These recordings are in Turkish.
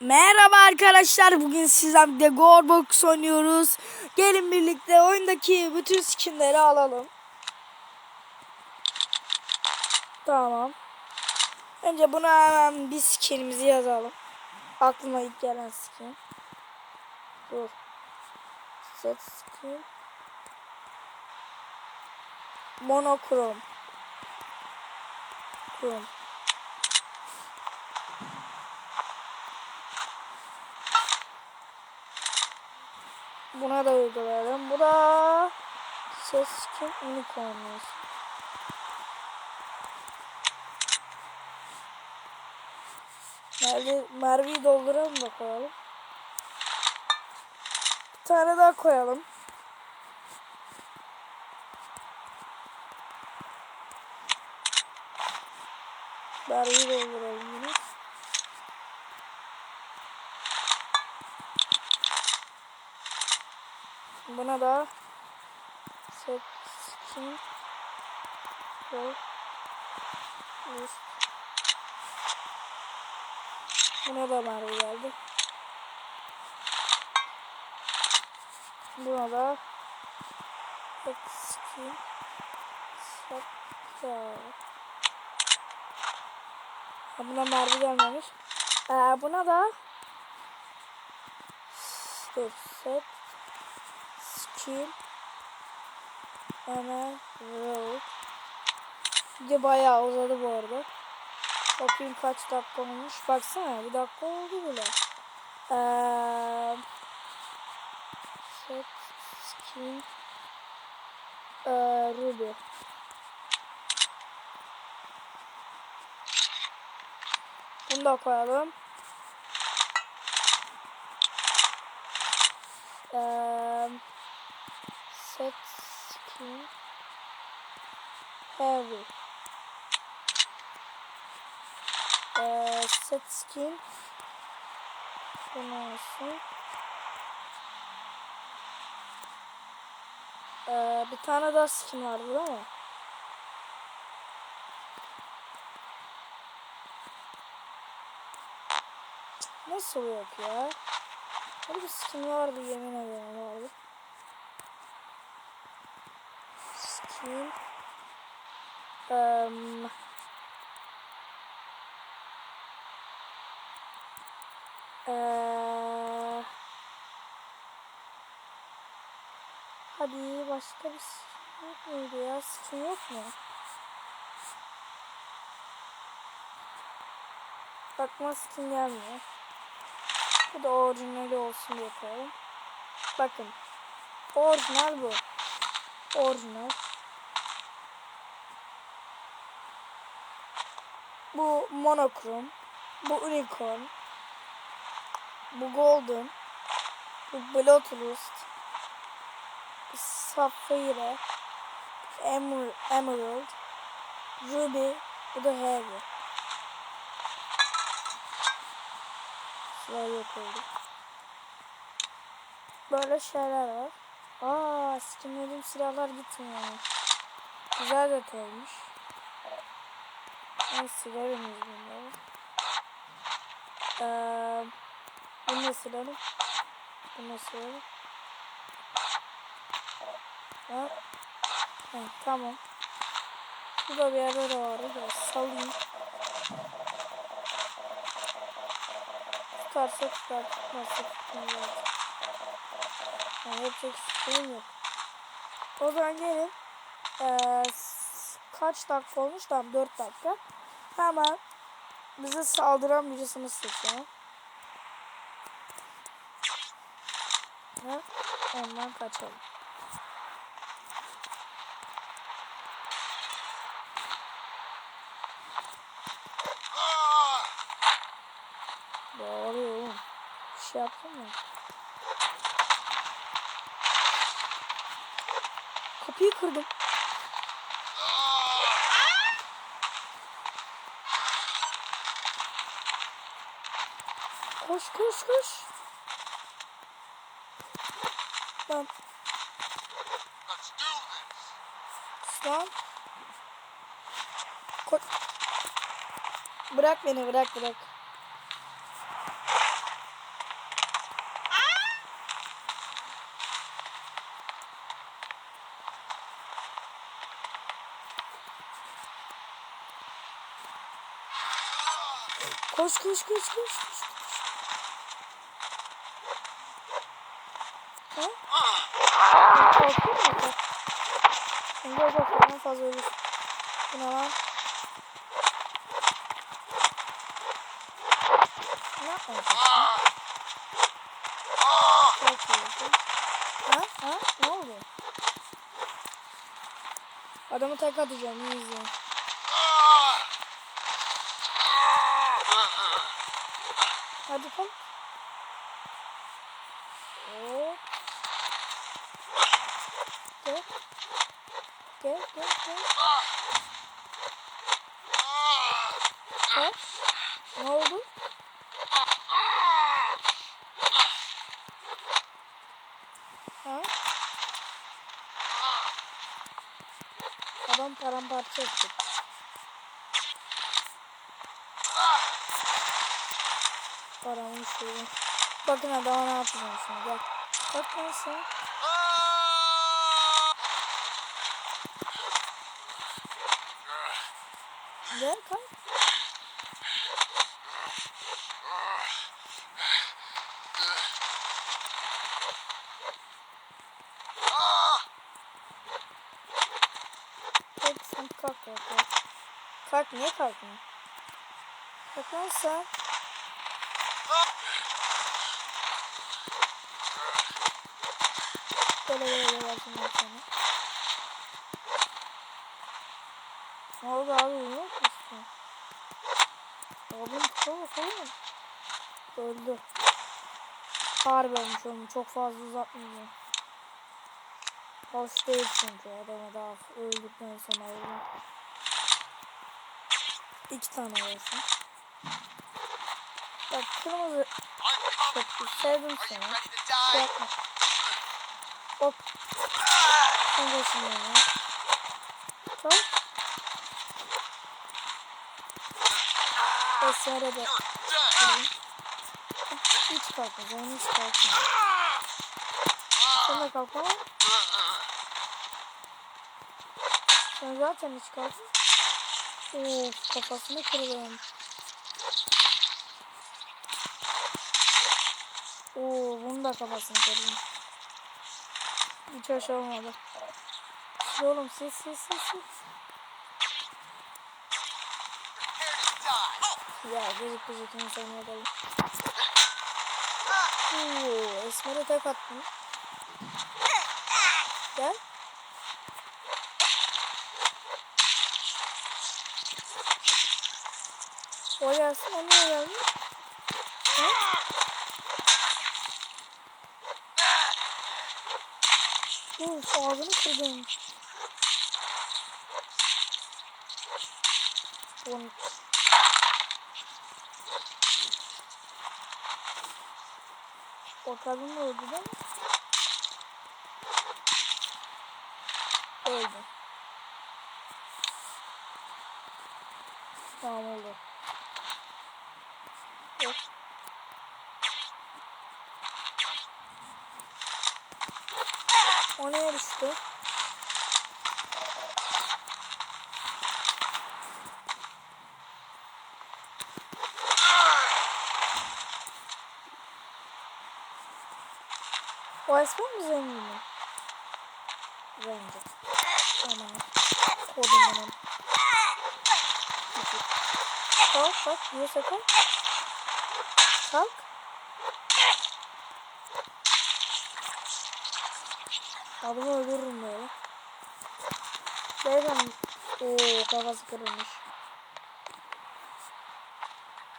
Merhaba arkadaşlar. Bugün sizlerle Gorbox oynuyoruz. Gelin birlikte oyundaki bütün skinleri alalım. Tamam. Önce buna hemen bir skinimizi yazalım. Aklıma ilk gelen skin. Dur. Set skin. Monokrom. Krom. Buna da uygulayalım. Bu da ses skin unicorn olsun. Merve, Merve'yi dolduralım da koyalım. Bir tane daha koyalım. Merve'yi dolduralım yine. Buna da skin roll list. Buna da Merve geldi. Buna da ya. Ha, buna Merve gelmemiş. Ee, buna da dur set skin hemen road Video bayağı uzadı bu arada. Bakayım kaç dakika olmuş. Baksana bir dakika oldu bile. Ee, set skin ee, Ruby. Bunu da koyalım. Ee, set skin heavy. Ee, set skin bunu olsun. Ee, bir tane daha skin vardı değil mi? Nasıl yok ya? Bir skin vardı yemin ederim vardı. Skin. Um, Ee, hadi başka bir skin yok muydu ya? Skin yok mu? Bakma skin gelmiyor. Bu da orijinali olsun diye koyalım. Bakın. Orijinal bu. Orijinal. Bu monokrom. Bu unicorn. Bu golden. Bu bloodlust. Bu sapphire. Emer emerald. Ruby. Bu da heavy. Şuraya yok. Böyle şeyler var. Aa, skinlediğim silahlar gitmiyor. Güzel detaymış. Ben silerim biz bunları. Ee, bunu da silelim. Bunu da silelim. Ha. Ha, tamam. Bu da bir yerde de var. Böyle salayım. Tutarsa tutar. Nasıl tutmuyor. Yani yapacak hiçbir şeyim yok. O zaman gelin. Ee, kaç dakika olmuş? Tamam 4 dakika. Hemen bize saldıran birisini seçelim. Ve ondan kaçalım. Bağırıyor oğlum. Bir şey yaptın mı? Kapıyı kırdım. Koş koş koş. Lan. Lan. Koş. Bırak beni bırak bırak. Koş koş koş koş koş. Ha? Korktun mu? Şimdi o bakımdan fazla ölür. Bu ne? Ne yapmayacaksın? Ha? Ha? Ne oldu? Adamı tek atacağım. iyi izleyin. Hadi kom. Hop. Gel. Gel gel gel. Ha? Ne oldu? Ha? Adam paramparça etti. Paramı şöyle. Bakın adama ne yapacağım şimdi gel. Bak ben sen. Gel kalk. Kalk sen kalk kalk kalk. Kalk niye kalkmıyor? Kalk lan sen. Böyle böyle bakayım ben sana. Ne oldu abi uyuyor musun? Abim tamam tamam. Öldü. Harbi olmuş oğlum çok fazla uzatmayacağım. Hoş değil çünkü adamı daha öldükten sonra öldü. İki tane versin. Bak kırmızı çok sevdim seni. Şey yapma. Hop. Sen de şimdi ya. Tamam. De kırayım. Hiç kalkmayacağım, hiç kalkmayacağım. Sen de kalkma. Sen zaten hiç kalkma. Of kafasını kırdım. Oo bunu da kafasını kırdım. Hiç hoş olmadı. Siz oğlum siz siz siz siz. Ya gıcık gıcık insan yapalım. Oo, Esmer'e tek attım. Gel. O gelsin, o niye geldi? Uf, ağzını kırdım. Onu... O kadın da öldü değil? Öldü. Tamam oldu. Yok. O neye düştü? O esmer mi zengin mi? Zengin. Aman. Kodum benim. Kalk kalk. Niye sakın? Kalk. Adamı öldürürüm böyle. Beyefendi. Ooo kafası kırılmış.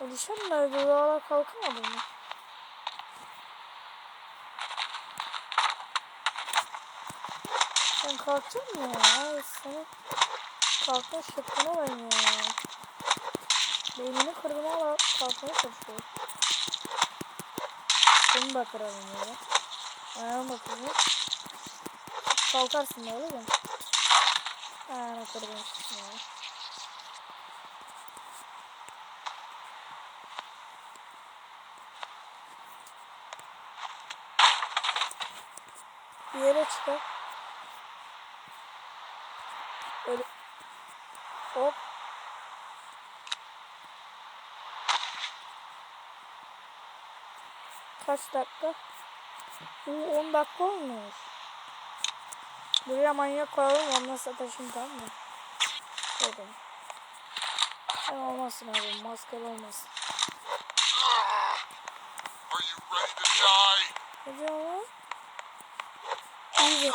O dışarı nerede? Daha kalkamadı mı? Sen kalkacak mısın ya? Sana kalkma şıkkına ben ya. Beynini kırdım ama kalkmaya çalışıyor. Seni batıralım böyle. Ayağımı batıralım. Kalkarsın da olur mu? Ayağımı batıralım. Bir yere çıkar. Öyle. Hop. Kaç dakika? Bu 10 dakika olmuş. Buraya manyak koyalım ondan sataşım tamam mı? Dedim. Sen olmasın abi maskeli olmasın. Ne diyor lan? Mercy.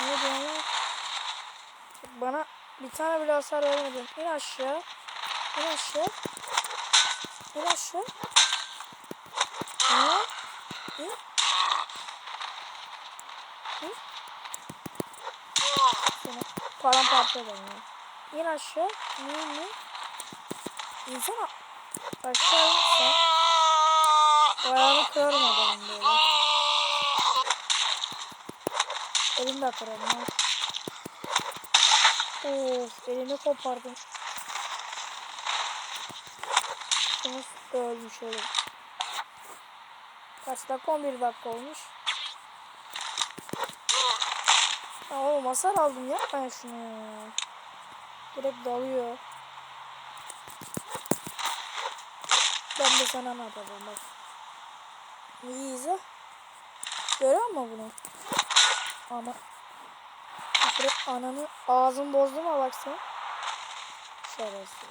Ne diyor lan? Bana bir tane bile hasar vermedin. İn aşağı. İn aşağı. İn aşağı. İn. İn. Seni paramparça ederim ya. İn aşağı. İn in in. İnsene. Aşağı in sen. Ayağını kırarım adamın böyle. Elini de kırarım ha. Of elini kopardım. Nasıl ölmüş oğlum. Kaç dakika? 11 dakika olmuş. Ya oğlum hasar aldım ya şunu ya. Direkt dalıyor. Ben de sana ne yapacağım bak. İyi izle. Görüyor musun bunu? Ana. Direkt ananı ağzın bozdu mu bak sen? Şerefsiz.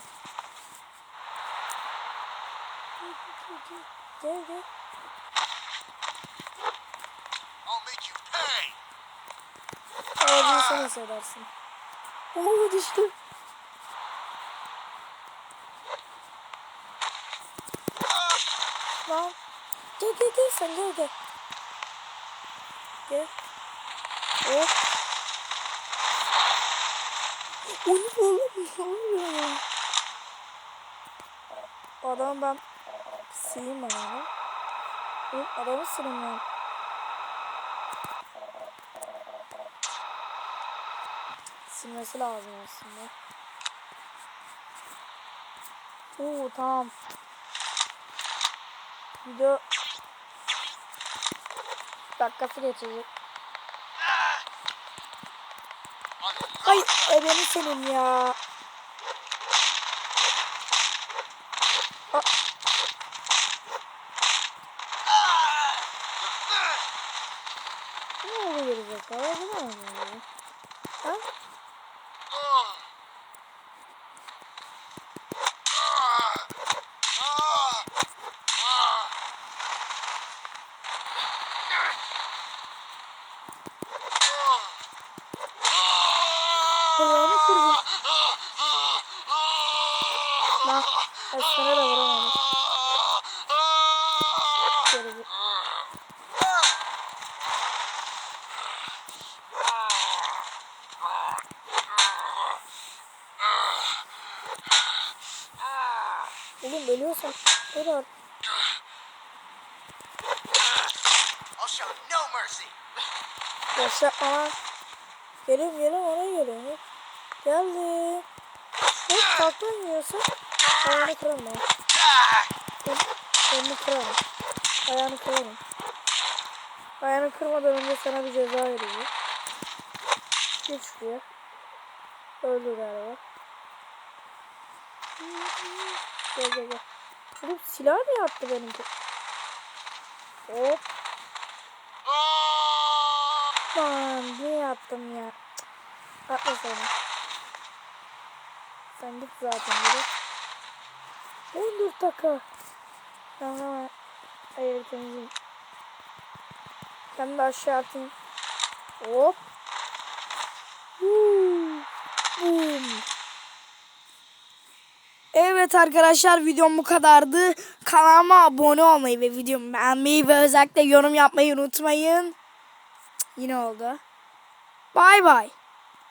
Gel gel. Sen hissedersin. Oo düştü. Lan. Gel gel gel sen gel gel. Gel. Hop. O ne oğlum ne? Adam ben sileyim ben onu. Adamı sileyim ben. Silmesi lazım aslında. Oo tamam. Video dakikası geçecek. Ay ebeni senin ya. Aa, ne oluyor? Bu ne oluyor? Ha? Ayağını kırdım. Lan Esmer'e de vuramadım. Geri Oğlum ölüyorsan öl artık. I'll show no mercy. Yaşa aa. Geliyorum geliyorum oraya geliyorum. Geldim. Hop takla yiyorsun. Ayağını kırarım ben. Elini kırarım. Ayağını kırarım. Ayağını kırmadan önce sana bir ceza vereceğim. Geç şuraya. Öldü galiba. Gel gel gel. Oğlum silah mı yaptı benimki? Hop. Lan niye yaptım ya? Atla sen. Sen git zaten biri. 14 dakika. Tamam. Hayır temizleyeyim. Ben de aşağı atayım. Hop. Boom. Evet arkadaşlar videom bu kadardı. Kanalıma abone olmayı ve videomu beğenmeyi ve özellikle yorum yapmayı unutmayın. Yine oldu. Bay bay.